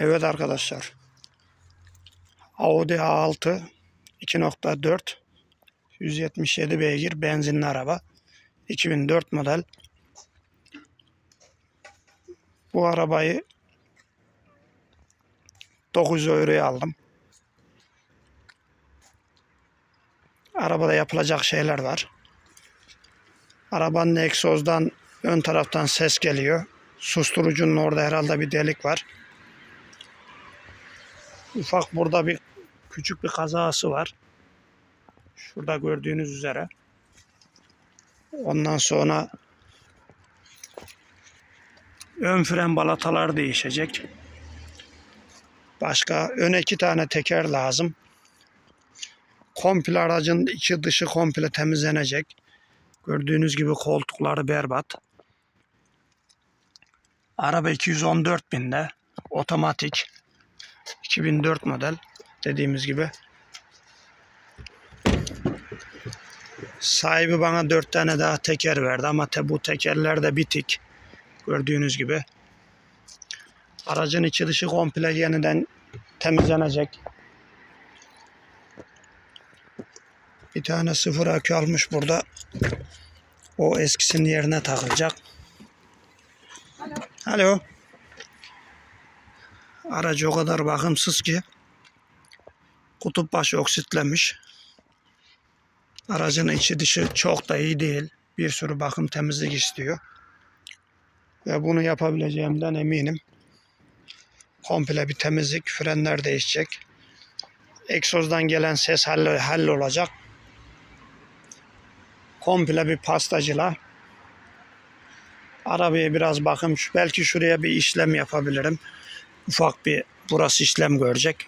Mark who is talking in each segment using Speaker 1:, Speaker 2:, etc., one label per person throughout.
Speaker 1: Evet arkadaşlar. Audi A6 2.4 177 beygir benzinli araba. 2004 model. Bu arabayı 900 euroya aldım. Arabada yapılacak şeyler var. Arabanın egzozdan ön taraftan ses geliyor. Susturucunun orada herhalde bir delik var. Ufak burada bir küçük bir kazası var. Şurada gördüğünüz üzere. Ondan sonra ön fren balatalar değişecek. Başka öne iki tane teker lazım. Komple aracın içi dışı komple temizlenecek. Gördüğünüz gibi koltukları berbat. Araba 214 binde. Otomatik. 2004 model. Dediğimiz gibi. Sahibi bana 4 tane daha teker verdi ama te bu tekerler de bitik. Gördüğünüz gibi. Aracın içi dışı komple yeniden temizlenecek. Bir tane sıfır akü almış burada. O eskisinin yerine takılacak. Alo. Aracı o kadar bakımsız ki kutup başı oksitlemiş. Aracın içi dışı çok da iyi değil. Bir sürü bakım temizlik istiyor. Ve bunu yapabileceğimden eminim. Komple bir temizlik, frenler değişecek. Egzozdan gelen ses halle, hallolacak. Komple bir pastacıla. Arabaya biraz bakım. Belki şuraya bir işlem yapabilirim. Ufak bir burası işlem görecek.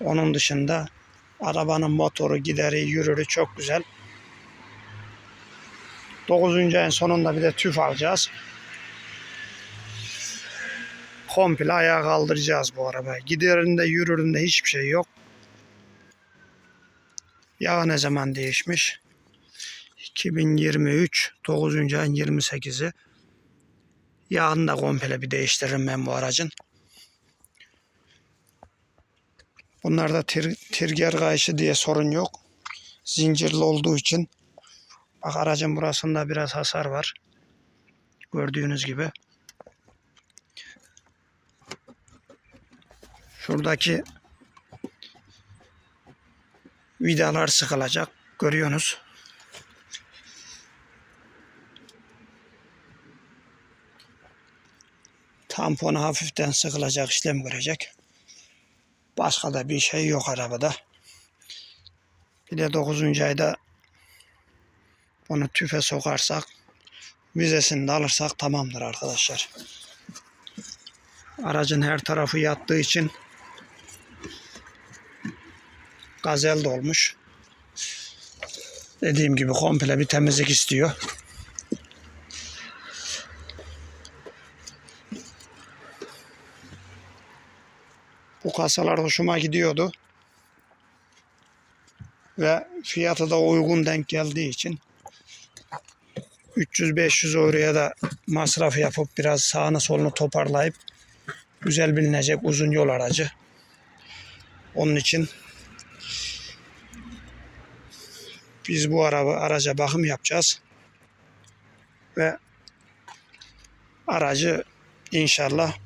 Speaker 1: Onun dışında arabanın motoru, gideri, yürürü çok güzel. 9. ayın sonunda bir de tüf alacağız. Komple ayağa kaldıracağız bu arabayı. Giderinde yürüründe hiçbir şey yok. Yağ ne zaman değişmiş? 2023 9. ayın 28'i. Yağını da komple bir değiştiririm ben bu aracın. Bunlarda tir, tirger kayışı diye sorun yok. Zincirli olduğu için. Bak aracın burasında biraz hasar var. Gördüğünüz gibi. Şuradaki vidalar sıkılacak. Görüyorsunuz. Tamponu hafiften sıkılacak işlem görecek. Başka da bir şey yok arabada. Bir de 9. ayda onu tüfe sokarsak vizesini de alırsak tamamdır arkadaşlar. Aracın her tarafı yattığı için gazel dolmuş. Dediğim gibi komple bir temizlik istiyor. Bu kasalar hoşuma gidiyordu. Ve fiyatı da uygun denk geldiği için 300-500 euroya da masraf yapıp biraz sağını solunu toparlayıp güzel bilinecek uzun yol aracı. Onun için biz bu araba araca bakım yapacağız. Ve aracı inşallah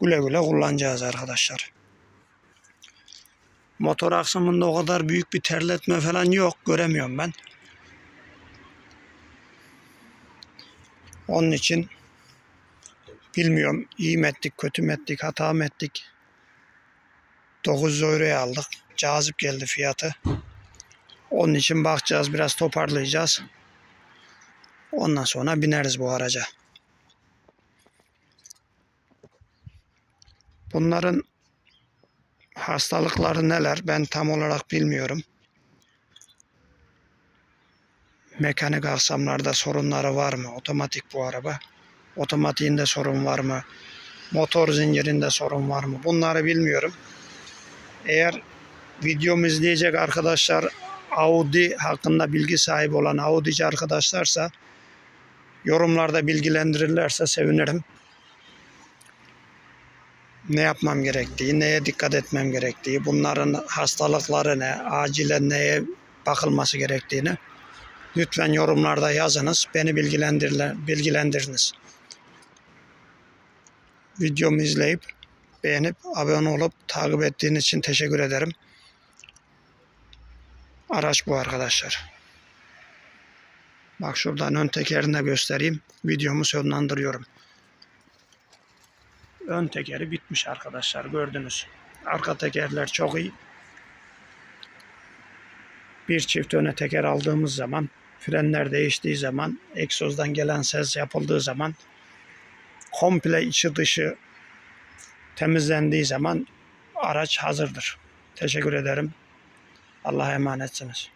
Speaker 1: güle güle kullanacağız arkadaşlar. Motor aksamında o kadar büyük bir terletme falan yok. Göremiyorum ben. Onun için bilmiyorum iyi mi ettik, kötü mü ettik, hata mı ettik. 900 euroya aldık. Cazip geldi fiyatı. Onun için bakacağız, biraz toparlayacağız. Ondan sonra bineriz bu araca. Bunların hastalıkları neler ben tam olarak bilmiyorum. Mekanik aksamlarda sorunları var mı? Otomatik bu araba. Otomatiğinde sorun var mı? Motor zincirinde sorun var mı? Bunları bilmiyorum. Eğer videomu izleyecek arkadaşlar Audi hakkında bilgi sahibi olan Audi'ci arkadaşlarsa yorumlarda bilgilendirirlerse sevinirim. Ne yapmam gerektiği, neye dikkat etmem gerektiği, bunların hastalıkları ne, acilen neye bakılması gerektiğini lütfen yorumlarda yazınız. Beni bilgilendiriniz. Videomu izleyip beğenip abone olup takip ettiğiniz için teşekkür ederim. Araç bu arkadaşlar. Bak şuradan ön tekerini de göstereyim. Videomu sonlandırıyorum. Ön tekeri bitmiş arkadaşlar gördünüz. Arka tekerler çok iyi. Bir çift öne teker aldığımız zaman frenler değiştiği zaman egzozdan gelen ses yapıldığı zaman komple içi dışı temizlendiği zaman araç hazırdır. Teşekkür ederim. Allah'a emanetsiniz.